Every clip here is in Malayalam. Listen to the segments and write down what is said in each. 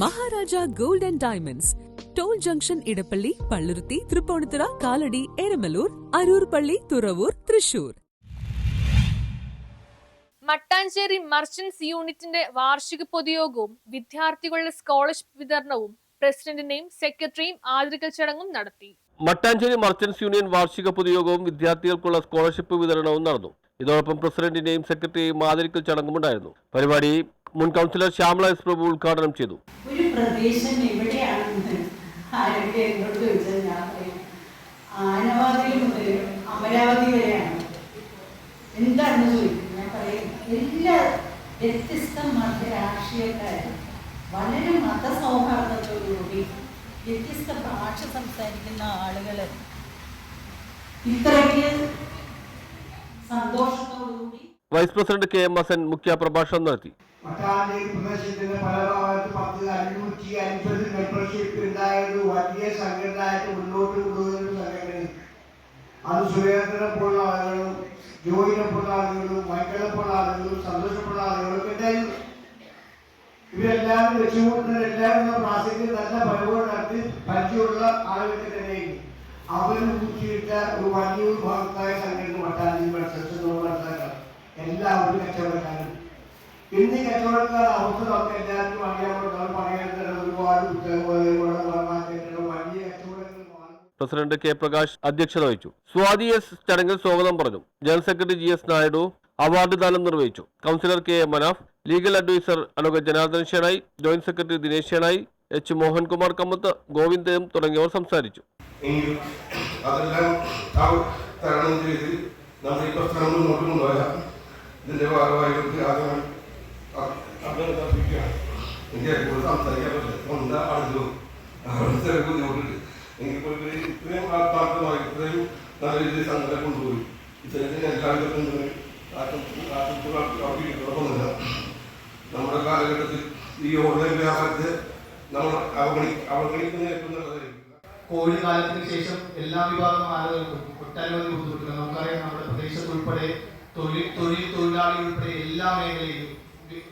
Maharaja gold and diamonds. Toll junction Edappally Palluruthy Tripunithura Kalady Eramalloor Aroor പള്ളി തുറവൂർ തൃശൂർ. മട്ടാഞ്ചേരി മർച്ചന്റ്സ് യൂണിറ്റിന്റെ വാർഷിക പൊതുയോഗവും വിദ്യാർത്ഥികളുടെ സ്കോളർഷിപ്പ് വിതരണവും പ്രസിഡന്റിനെയും സെക്രട്ടറിയും ആദരിക്കൽ ചടങ്ങും നടത്തി. മട്ടാഞ്ചേരി മർച്ചന്റ്സ് യൂണിയൻ വാർഷിക പൊതുയോഗവും വിദ്യാർത്ഥികൾക്കുള്ള സ്കോളർഷിപ്പ് വിതരണവും നടന്നു. ഇതോടൊപ്പം പ്രസിഡന്റിന്റെയും സെക്രട്ടറിയെയും ആദരിക്കൽ ചടങ്ങുമുണ്ടായിരുന്നു പരിപാടി മുൻ കൗൺസിലർ ശ്യാമള എസ് പ്രഭു ഉദ്ഘാടനം ചെയ്തു. ഒരു പ്രദേശം എവിടെയാണെന്ന് ആരൊക്കെ എന്നോട് ചോദിച്ചാൽ ഞാൻ പറയും. അമരാവതി വരെയാണ്. എന്താണെന്ന് ഞാൻ പറയും എല്ലാ വ്യത്യസ്ത മത രാഷ്ട്രീയക്കാരും വളരെ മതസൗഹാർദ്ദത്തോടുകൂടി വ്യത്യസ്ത ഭാഷ സംസാരിക്കുന്ന ആളുകൾ ഇത്രയ്ക്ക് സന്തോഷത്തോടുകൂടി vice president K M Hasan മുഖ്യ പ്രഭാഷണം നടത്തി. പ്രദേശത്തിന്റെ പല ഭാഗത്ത് പത്ത് മെമ്പർഷിപ്പ് ഉണ്ടായത് വലിയ സംഘടനയായിട്ട് മുന്നോട്ട് കൊണ്ടുവരുന്ന സംഘടന അത് സുരേന്ദ്രനെ പോലുള്ള ആളുകളും ജോയിനെ പോലുള്ള ആളുകളും മൈക്കളെ ആളുകളും സന്തോഷമുള്ള ആളുകളും ഉണ്ടായിരുന്നു. ഇവരെല്ലാവരും വെച്ചുകൊണ്ട് എല്ലാവരും ക്ലാസ്സിൽ നല്ല പരിപാടി നടത്തി പരിചയമുള്ള ആളുകൾക്ക് തന്നെയായിരുന്നു. അവരും കൂട്ടിയിട്ട ഒരു വലിയ വിഭാഗത്തായ സംഘടന വട്ടാഞ്ചി എല്ലാവരും കച്ചവടക്കാരും. ഇന്ന് ഈ കച്ചവടക്കാർ അവസ്ഥ നമുക്ക് എല്ലാവർക്കും അറിയാമല്ലോ പറയാൻ ഒരുപാട് പുസ്തകങ്ങളും വലിയ കച്ചവടങ്ങളുമാണ് പ്രസിഡന്റ് കെ പ്രകാശ് അധ്യക്ഷത വഹിച്ചു. സ്വാതി എസ് ചടങ്ങിൽ സ്വാഗതം പറഞ്ഞു. General secretary G S Naidu award ദാനം നിർവഹിച്ചു. Councillor K A Manaf legal adviser Aloka Janardhan Shenoy joint secretary Dinesh Shenoy H Mohankumar Kamath Govindan തുടങ്ങിയവർ സംസാരിച്ചു. അതെല്ലാം തരണം ചെയ്ത് നമ്മൾ ഈ പ്രസ്ഥാനം മുന്നോട്ട് കൊണ്ടുപോയാൽ എനിക്ക് ഇത്രയും ഈ നമ്മൾ കോവിഡ് കാലത്തിന് ശേഷം എല്ലാ വിഭാഗം ആളുകൾക്കും ഒട്ടനവധി ബുദ്ധിമുട്ടുകൾ. നമുക്കറിയാം നമ്മുടെ പ്രദേശത്ത് ഉൾപ്പെടെ തൊഴിൽ തൊഴിൽ തൊഴിലാളി ഉൾപ്പെടെ എല്ലാ മേഖലയിലും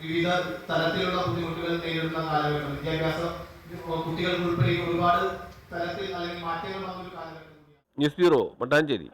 വിവിധ തരത്തിലുള്ള ബുദ്ധിമുട്ടുകൾ നേരിടുന്ന കാലഘട്ടം. വിദ്യാഭ്യാസം കുട്ടികൾക്ക് ഉൾപ്പെടെ ഒരുപാട് തലത്തിൽ അല്ലെങ്കിൽ മാറ്റങ്ങൾ വന്നൊരു കാലഘട്ടം ന്യൂസ് ബ്യൂറോ മട്ടാഞ്ചേരി.